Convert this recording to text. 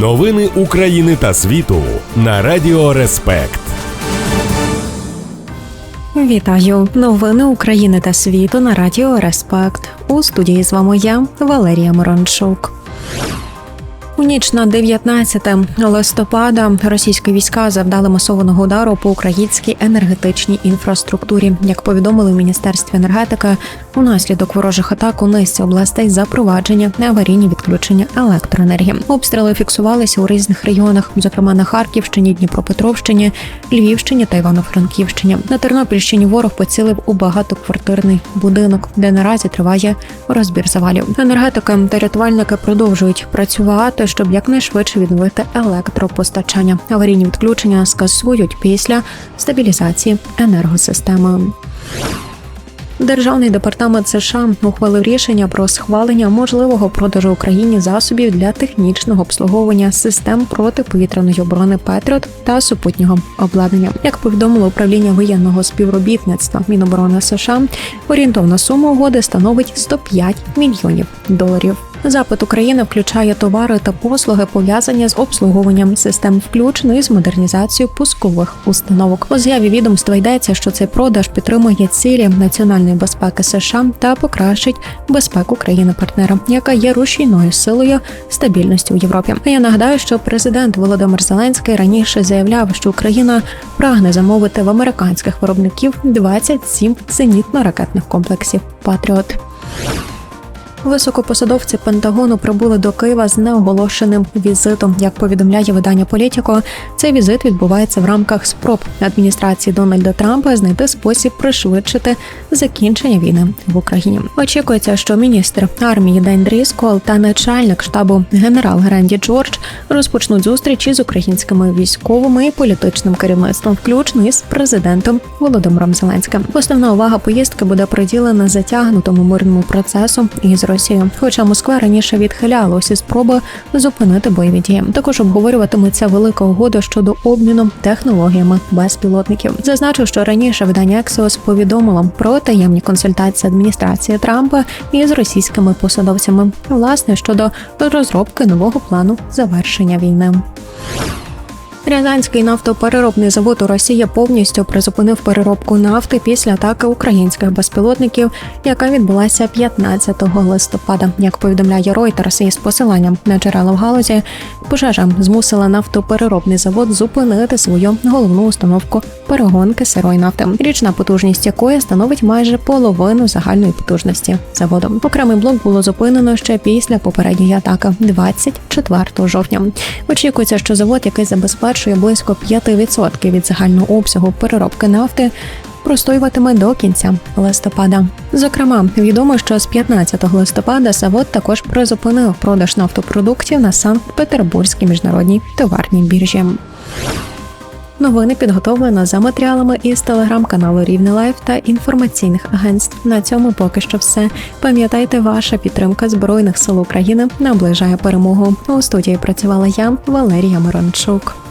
Новини України та світу на Радіо Респект. Вітаю! Новини України та світу на радіо Респект. У студії з вами я, Валерія Морончук. У ніч на 19 листопада російські війська завдали масованого удару по українській енергетичній інфраструктурі. Як повідомили в міністерстві енергетики, унаслідок ворожих атак у низці областей запровадження аварійні відключення електроенергії. Обстріли фіксувалися у різних регіонах, зокрема на Харківщині, Дніпропетровщині, Львівщині та Івано-Франківщині. На Тернопільщині ворог поцілив у багатоквартирний будинок, де наразі триває розбір завалів. Енергетики та рятувальники продовжують працювати, щоб якнайшвидше відновити електропостачання. Аварійні відключення скасують після стабілізації енергосистеми. Державний департамент США ухвалив рішення про схвалення можливого продажу Україні засобів для технічного обслуговування систем протиповітряної оборони Петріот та супутнього обладнання. Як повідомило управління воєнного співробітництва Міноборони США, орієнтовна сума угоди становить 105 мільйонів доларів. Запит України включає товари та послуги, пов'язані з обслуговуванням систем, включно із модернізацією пускових установок. У з'яві відомства йдеться, що цей продаж підтримує цілі національної безпеки США та покращить безпеку країни-партнера, яка є рушійною силою стабільності у Європі. Я нагадаю, що президент Володимир Зеленський раніше заявляв, що Україна прагне замовити в американських виробників 27 зенітно-ракетних комплексів Патріот. Високопосадовці Пентагону прибули до Києва з неоголошеним візитом. Як повідомляє видання Політіко, цей візит відбувається в рамках спроб адміністрації Дональда Трампа знайти спосіб пришвидшити закінчення війни в Україні. Очікується, що міністр армії Ден Дріскол та начальник штабу генерал Гренді Джордж розпочнуть зустрічі з українськими військовими і політичним керівництвом, включно із президентом Володимиром Зеленським. Основна увага поїздки буде приділена затягнутому мирному процесу із Росією. Хоча Москва раніше відхиляла усі спроби зупинити бойові дії. Також обговорюватиметься велика угода щодо обміну технологіями безпілотників. Зазначу, що раніше видання Axios повідомило про таємні консультації адміністрації Трампа із російськими посадовцями, власне щодо розробки нового плану завершення війни. Рязанський нафтопереробний завод у Росії повністю призупинив переробку нафти після атаки українських безпілотників, яка відбулася 15 листопада. Як повідомляє Reuters із посиланням на джерела в галузі, пожежа змусила нафтопереробний завод зупинити свою головну установку перегонки сирої нафти, річна потужність якої становить майже половину загальної потужності заводу. Окремий блок було зупинено ще після попередньої атаки, 24 жовтня. Очікується, що завод, який забезпечує близько 5% від загального обсягу переробки нафти. Простоюватиме до кінця листопада. Зокрема, відомо, що з 15 листопада завод також призупинив продаж нафтопродуктів на Санкт-Петербурзькій міжнародній товарній біржі. Новини підготовлено за матеріалами із телеграм-каналу Рівне Лайф та інформаційних агентств. На цьому поки що все. Пам'ятайте, ваша підтримка збройних сил України наближає перемогу. У студії працювала я, Валерія Мирончук.